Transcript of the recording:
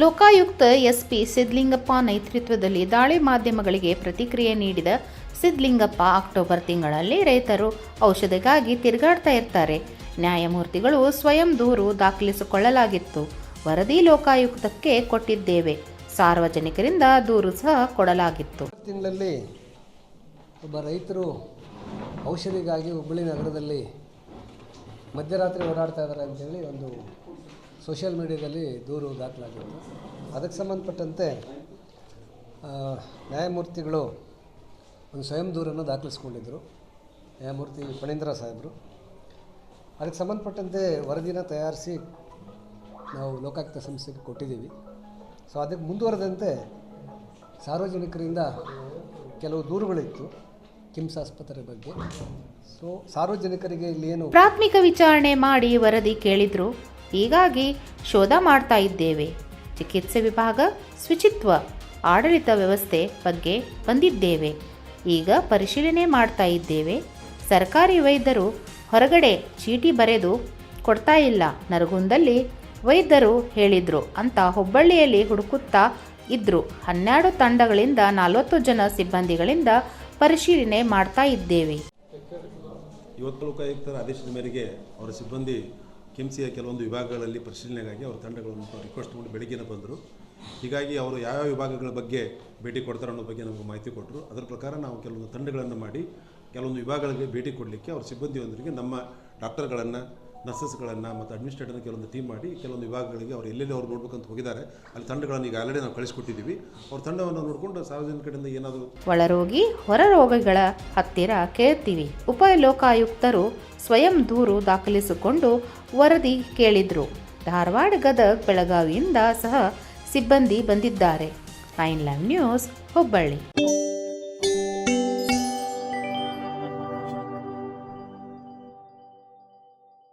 Lokayukta SP Sidlingappa ನೇತೃತ್ವದಲ್ಲಿ ದಾಳಿ ಮಾಧ್ಯಮಗಳಿಗೆ ಪ್ರತಿಕ್ರಿಯೆ ನೀಡಿದ ಸಿದ್ಲಿಂಗಪ್ಪ ಅಕ್ಟೋಬರ್ ತಿಂಗಳಲ್ಲಿ ರೈತರು ಔಷಧಿಗಾಗಿ ತಿರುಗಾಡ್ತಾ ಇರ್ತಾರೆ. ನ್ಯಾಯಮೂರ್ತಿಗಳು ಸ್ವಯಂ ದೂರು ದಾಖಲಿಸಿಕೊಳ್ಳಲಾಗಿತ್ತು. ವರದಿ ಲೋಕಾಯುಕ್ತಕ್ಕೆ ಕೊಟ್ಟಿದ್ದೇವೆ. ಸಾರ್ವಜನಿಕರಿಂದ ದೂರು ಸಹ ಕೊಡಲಾಗಿತ್ತು. ತಿಂಗಳಲ್ಲಿ ಒಬ್ಬ ರೈತರು ಔಷಧಿಗಾಗಿ ಹುಬ್ಬಳ್ಳಿ ನಗರದಲ್ಲಿ ಮಧ್ಯರಾತ್ರಿ ಓಡಾಡ್ತಾ ಇದ್ದಾರೆ ಅಂತೇಳಿ ಒಂದು ಸೋಷಿಯಲ್ ಮೀಡಿಯಾದಲ್ಲಿ ದೂರು ದಾಖಲಾಗಿತ್ತು. ಅದಕ್ಕೆ ಸಂಬಂಧಪಟ್ಟಂತೆ ನ್ಯಾಯಮೂರ್ತಿಗಳು ಒಂದು ಸ್ವಯಂ ದೂರನ್ನು ದಾಖಲಿಸ್ಕೊಂಡಿದ್ದರು. ನ್ಯಾಯಮೂರ್ತಿ ಫಣೀಂದ್ರ ಸಾಹೇಬರು. ಅದಕ್ಕೆ ಸಂಬಂಧಪಟ್ಟಂತೆ ವರದಿನ ತಯಾರಿಸಿ ನಾವು ಲೋಕಾಯುಕ್ತ ಸಂಸ್ಥೆಗೆ ಕೊಟ್ಟಿದ್ದೀವಿ. ಸೊ, ಅದಕ್ಕೆ ಮುಂದುವರೆದಂತೆ ಸಾರ್ವಜನಿಕರಿಂದ ಕೆಲವು ದೂರುಗಳಿತ್ತು ಕಿಮ್ಸ್ ಆಸ್ಪತ್ರೆ ಬಗ್ಗೆ. ಸೊ, ಸಾರ್ವಜನಿಕರಿಗೆ ಇಲ್ಲಿ ಏನು ಪ್ರಾಥಮಿಕ ವಿಚಾರಣೆ ಮಾಡಿ ವರದಿ ಕೇಳಿದ್ರು. ಹೀಗಾಗಿ ಶೋಧ ಮಾಡ್ತಾ ಇದ್ದೇವೆ. ಚಿಕಿತ್ಸೆ ವಿಭಾಗ ಶುಚಿತ್ವ, ಆಡಳಿತ ವ್ಯವಸ್ಥೆ ಬಗ್ಗೆ ಬಂದಿದ್ದೇವೆ. ಈಗ ಪರಿಶೀಲನೆ ಮಾಡ್ತಾ ಇದ್ದೇವೆ. ಸರ್ಕಾರಿ ವೈದ್ಯರು ಹೊರಗಡೆ ಚೀಟಿ ಬರೆದು ಕೊಡ್ತಾ ಇಲ್ಲ. ನರಗುಂದಲ್ಲಿ ವೈದ್ಯರು ಹೇಳಿದರು ಅಂತ ಹುಬ್ಬಳ್ಳಿಯಲ್ಲಿ ಹುಡುಕುತ್ತಾ ಇದ್ದರು ಹನ್ನೆರಡು ತಂಡಗಳಿಂದ ನಲವತ್ತು ಜನ ಸಿಬ್ಬಂದಿಗಳಿಂದ ಪರಿಶೀಲನೆ ಮಾಡ್ತಾ ಇದ್ದೇವೆ. ಇವತ್ತು ಆದೇಶದ ಮೇರೆಗೆ ಅವರ ಸಿಬ್ಬಂದಿ ಕೆಂಸಿಯ ಕೆಲವೊಂದು ವಿಭಾಗಗಳಲ್ಲಿ ಪರಿಶೀಲನೆಗಾಗಿ ಅವರ ತಂಡಗಳನ್ನು ರಿಕ್ವೆಸ್ಟ್ ಮಾಡಿ ಬೆಳಗ್ಗೆನೇ ಬಂದರು. ಹೀಗಾಗಿ ಅವರು ಯಾವ ವಿಭಾಗಗಳ ಬಗ್ಗೆ ಭೇಟಿ ಕೊಡ್ತಾರೆ ಅನ್ನೋ ಬಗ್ಗೆ ನಮಗೆ ಮಾಹಿತಿ ಕೊಟ್ಟರು. ಅದರ ಪ್ರಕಾರ ನಾವು ಕೆಲವೊಂದು ತಂಡಗಳನ್ನು ಮಾಡಿ, ಕೆಲವೊಂದು ವಿಭಾಗಗಳಿಗೆ ಭೇಟಿ ಕೊಡಲಿಕ್ಕೆ ಅವ್ರ ಸಿಬ್ಬಂದಿಯೊಂದಿಗೆ ನಮ್ಮ ಡಾಕ್ಟರ್ಗಳನ್ನು ನರ್ಸಸ್ಗಳನ್ನು ಮತ್ತು ಅಡ್ಮಿನಿಸ್ಟ್ರೇಟರ್ನ ಕೆಲವೊಂದು ಟೀಮ್ ಮಾಡಿ, ಕೆಲವೊಂದು ವಿಭಾಗಗಳಿಗೆ ಅವ್ರು ಎಲ್ಲೆಲ್ಲಿ ಅವ್ರು ನೋಡ್ಬೇಕಂತ ಹೋಗಿದ್ದಾರೆ, ಅಲ್ಲಿ ತಂಡಗಳನ್ನು ಈಗ ಆಲ್ರೆಡಿ ನಾವು ಕಳಿಸ್ಕೊಟ್ಟಿದ್ದೀವಿ. ಅವ್ರ ತಂಡವನ್ನು ನೋಡಿಕೊಂಡು ಸಾರ್ವಜನಿಕರಿಂದ ಏನಾದರೂ ಒಳರೋಗಿ, ಹೊರರೋಗಿಗಳ ಹತ್ತಿರ ಕೇಳ್ತೀವಿ. ಉಪ ಲೋಕಾಯುಕ್ತರು ಸ್ವಯಂ ದೂರು ದಾಖಲಿಸಿಕೊಂಡು ವರದಿ ಕೇಳಿದ್ರು. ಧಾರವಾಡ ಗದಗ್ ಬೆಳಗಾವಿಯಿಂದ ಸಹ ಸಿಬ್ಬಂದಿ ಬಂದಿದ್ದಾರೆ. Nine live news, Hubballi.